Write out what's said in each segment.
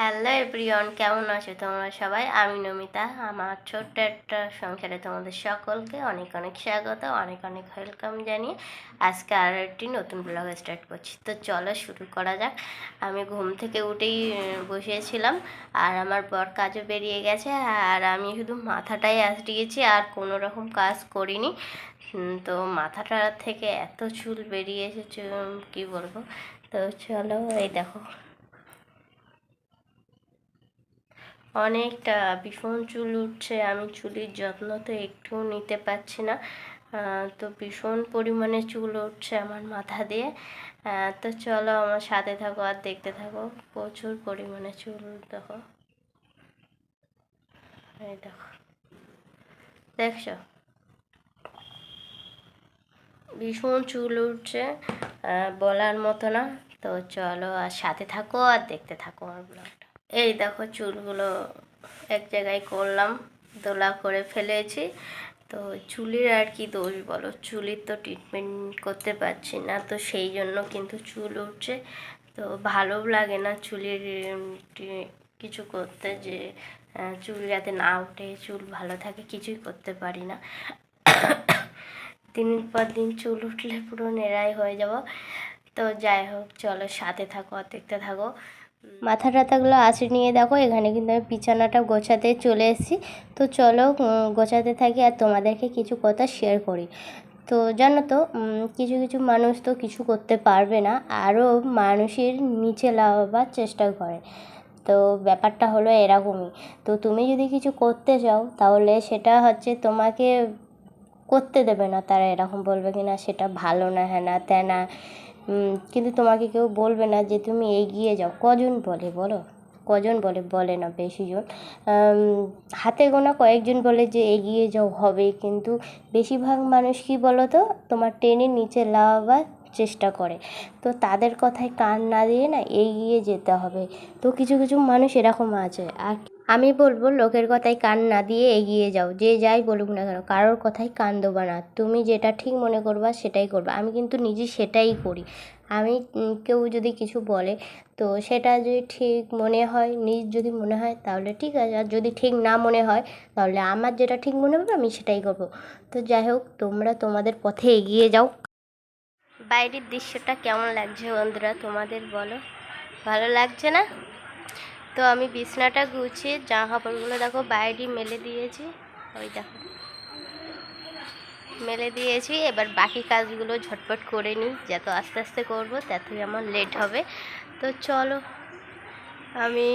Hello everyone কেমন আছো তোমরা সবাই? আমি নমিতা, আমার ছোট্ট একটা সংসারে তোমাদের সকলকে অনেক অনেক স্বাগত, অনেক অনেক ওয়েলকাম জানিয়ে আজকে আর একটি নতুন ব্লগ স্টার্ট করছি। তো চলো শুরু করা যাক। আমি ঘুম থেকে উঠেই বসিয়েছিলাম আর আমার বর কাজও বেরিয়ে গেছে আর আমি শুধু মাথাটাই আঁচড়িয়েছি আর কোনো রকম কাজ করিনি। তো মাথাটা থেকে এত চুল বেরিয়ে এসেছে কি বলব? তো চলো, এই দেখো। অনেকটা ভীষণ চুল উঠছে, আমি চুলের যত্ন তো একটু নিতে পারছি না। তো ভীষণ পরিমাণে চুল উঠছে আমার মাথা দিয়ে। তো চলো আমার সাথে থাকো আর দেখতে থাকো, প্রচুর পরিমাণে চুল দেখো। এই দেখো, দেখছ? ভীষণ চুল উঠছে বলার মতো না। তো চলো আর সাথে থাকো আর দেখতে থাকো আমার ব্লগটা এই দেখো চুলগুলো এক জায়গায় করলাম, দোলা করে ফেলেছি। তো চুলের আর কি দোষ বলো? চুলের তো ট্রিটমেন্ট করতে পারছি না, তো সেই জন্য কিন্তু চুল উঠছে। তো ভালোও লাগে না চুলের কিছু করতে যে চুল যাতে না উঠে, চুল ভালো থাকে, কিছুই করতে পারি না। দিনের পর দিন চুল উঠলে পুরো নেড়াই হয়ে যাব। তো যাই হোক, চলো সাথে থাকো দেখতে থাকো। মাথা টাথাগুলো আছে, নিয়ে দেখো, এখানে কিন্তু আমি বিছানাটা গোছাতে চলে এসেছি। তো চলো গোছাতে থাকি আর তোমাদেরকে কিছু কথা শেয়ার করি। তো জানো তো কিছু কিছু মানুষ তো কিছু করতে পারবে না, আরও মানুষের নিচে লাভাবার চেষ্টা করে। তো ব্যাপারটা হলো এরকমই। তো তুমি যদি কিছু করতে চাও, তাহলে সেটা হচ্ছে তোমাকে করতে দেবে না, তারা এরকম বলবে কি না সেটা ভালো না হ্যাঁ না ত্যানা। কিন্তু তোমাকে কেউ বলবে না যে তুমি এগিয়ে যাও। কজন বলে বলো? কজন বলে? বলে না বেশি জন। হাতে গোনা কয়েকজন বলে যে এগিয়ে যাও হবে, কিন্তু বেশিরভাগ মানুষ কি বলো তো তোমার টেনে নিচে লাভাবার চেষ্টা করে। তো তাদের কথায় কান না দিয়ে না এগিয়ে যেতে হবে। তো কিছু কিছু মানুষ এরকম আছে। আর আমি বলব, লোকের কথায় কান না দিয়ে এগিয়ে যাও। যে যাই বলুক না কেন, কারোর কথায় কান দেবা না। তুমি যেটা ঠিক মনে করবা, সেটাই করবা। আমি কিন্তু নিজে সেটাই করি। আমি কেউ যদি কিছু বলে, তো সেটা যদি ঠিক মনে হয়, নিজ যদি মনে হয়, তাহলে ঠিক আছে। আর যদি ঠিক না মনে হয়, তাহলে আমার যেটা ঠিক মনে হবে, আমি সেটাই করব। তো যাই হোক, তোমরা তোমাদের পথে এগিয়ে যাও। বাইরের দৃশ্যটা কেমন লাগছে বন্ধুরা, তোমাদের বলো। ভালো লাগছে না? তো আমি বিছনাটা গুছিয়ে জামা কাপড়গুলো দেখো বাইরে মেলে দিয়েছি। ওই দেখো। মেলে দিয়েছি। এবার বাকি কাজগুলো ঝটপট করে নিই। যত আস্তে আস্তে করব ততই আমার লেট হবে। তো চলো, আমি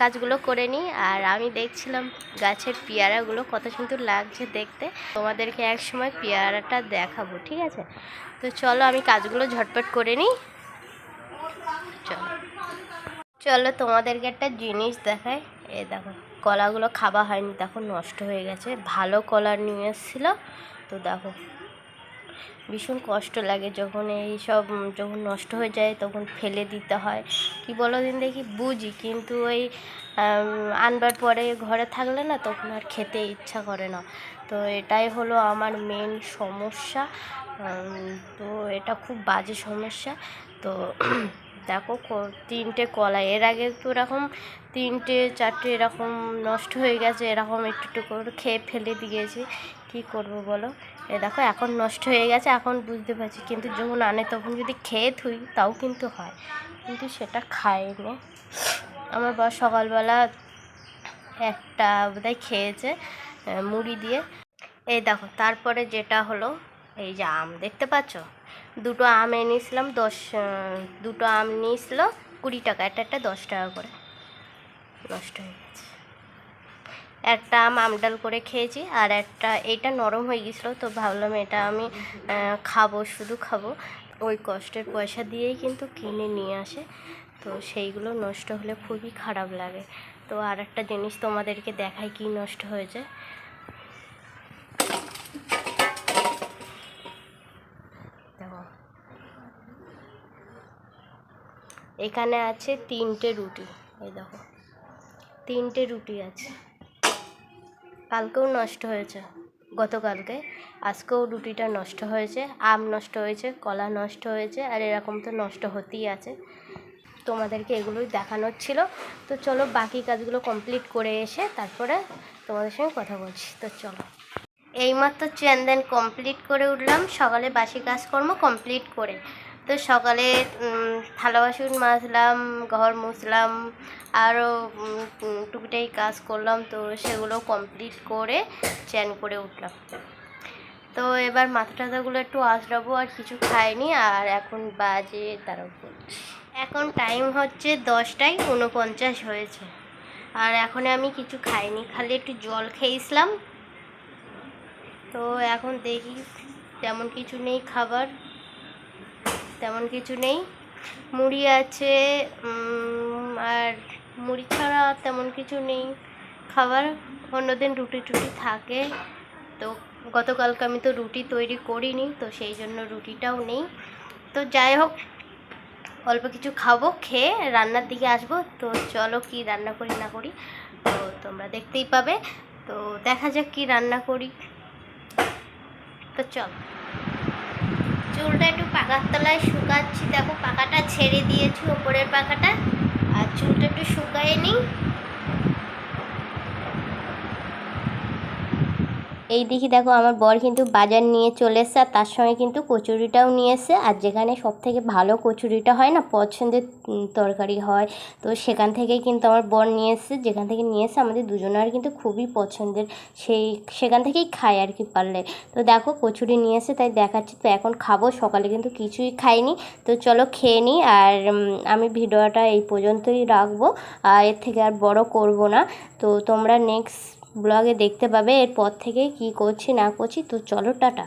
কাজগুলো করে নিই। আর আমি দেখছিলাম গাছের পেয়ারাগুলো কত সুন্দর লাগছে দেখতে। তোমাদেরকে এক সময় পেয়ারাটা দেখাবো, ঠিক আছে? তো চলো, আমি কাজগুলো ঝটপট করে নিই। চলো। চলো তোমাদেরকে একটা জিনিস দেখাই। এ দেখো, কলাগুলো খাওয়া হয়নি, দেখো নষ্ট হয়ে গেছে। ভালো কলা নিয়ে এসেছিল। তো দেখো, ভীষণ কষ্ট লাগে যখন এই সব, যখন নষ্ট হয়ে যায় তখন ফেলে দিতে হয়। কি বলো দিন দেখি? বুঝি, কিন্তু ওই আনবার পরে ঘরে থাকলে না তখন আর খেতে ইচ্ছা করে না। তো এটাই হলো আমার মেন সমস্যা। তো এটা খুব বাজে সমস্যা। তো দেখো তিনটে কলা, এর আগে তো এরকম তিনটে, চারটে এরকম নষ্ট হয়ে গেছে, এরকম একটু একটু করে খেয়ে ফেলে দিয়েছি। কী করব বলো? এ দেখো, এখন নষ্ট হয়ে গেছে, এখন বুঝতে পারছি। কিন্তু যখন আনে তখন যদি খেয়ে থুই, তাও কিন্তু হয়। কিন্তু সেটা খায় খায়নি। আমার বাবা সকালবেলা একটা বোধহয় খেয়েছে মুড়ি দিয়ে। এই দেখো, তারপরে যেটা হলো, এই যে আম, দেখতে পাচ্ছ? দুটো আম এনেছিলাম, দশ দুটো আম নিয়েছিল, কুড়ি টাকা, একটা একটা দশ টাকা করে। নষ্ট হয়ে গেছে। একটা আম আমডাল করে খেয়েছি, আর একটা এইটা নরম হয়ে গেছিল, তো ভাবলাম এটা আমি খাব, শুধু খাব। ওই কষ্টের পয়সা দিয়েই কিন্তু কিনে নিয়ে আসে, তো সেইগুলো নষ্ট হলে খুবই খারাপ লাগে। তো আর একটা জিনিস তোমাদেরকে দেখাই কি নষ্ট হয়েছে। এখানে আছে তিনটে রুটি, এই দেখো। তিনটে রুটি আছে। কালকেও নষ্ট হয়েছে, গতকালকে। আজকেও রুটিটা নষ্ট হয়েছে, আম নষ্ট হয়েছে, কলা নষ্ট হয়েছে, আর এরকম তো নষ্ট হতেই আছে। তোমাদেরকে এগুলোই দেখানোর ছিল। তো চলো বাকি কাজগুলো কমপ্লিট করে এসে তারপরে তোমাদের সঙ্গে কথা বলছি। তো চলো। এইমাত্র চেন দেন কমপ্লিট করে উঠলাম। সকালে বাসি কাজকর্ম কমপ্লিট করে তো সকালে থালা বাসন মাজলাম, ঘর মুছলাম আরও টুকিটাকি কাজ করলাম, তো সেগুলো কমপ্লিট করে চ্যান করে উঠলাম। তো এবার মাথা টাথাগুলো একটু আঁচড়াবো, আর কিছু খাইনি, আর এখন বাজে তারা এখন টাইম হচ্ছে দশটায় উনপঞ্চাশ হয়েছে। আর এখন আমি কিছু খাইনি, খালি একটু জল খেয়েছিলাম। তো এখন দেখি, তেমন কিছু নেই খাবার। তেমন কিছু নেই। মুড়ি আছে আর মুড়ি ছাড়া তেমন কিছু নেই। খাবার অন্যদিন রুটি টুটি থাকে। তো গতকালকে আমি তো রুটি তৈরি করিনি, তো সেই জন্য রুটিটাও নেই। তো যাই হোক, অল্প কিছু খাব, খেয়ে রান্নার দিকে আসব। তো চলো কি রান্না করি না করি, তো তোমরা দেখতেই পাবে। তো দেখা যাক কি রান্না করি। তো চল। চুলটা একটু পাকার তলায় শুকাচ্ছি। দেখো, পাকাটা ছেড়ে দিয়েছি, ওপরের পাকাটা। আর চুলটা একটু শুকায় নিই এই দিকে দেখো, আমার বর কিন্তু বাজার নিয়ে চলে এসছে আর তার সঙ্গে কিন্তু কচুরিটাও নিয়ে এসছে। আর যেখানে সব থেকে ভালো কচুরিটা হয় না, পছন্দের তরকারি হয়, তো সেখান থেকেই কিন্তু আমার বর নিয়ে এসছে। যেখান থেকে নিয়ে এসে আমাদের দুজনের কিন্তু খুবই পছন্দের। সেই, সেখান থেকেই খাই আর কি পারলে। তো দেখো, কচুরি নিয়ে এসে তাই দেখাচ্ছি। তো এখন খাব, সকালে কিন্তু কিছুই খাইনি। তো চলো খেয়ে নিই আর আমি ভিডিওটা এই পর্যন্তই রাখব। আর এর থেকে আর বড় করব না। তো তোমরা নেক্সট ব্লগে দেখতে পাবে এরপর থেকে কি করছি না করছি তো চলো টাটা।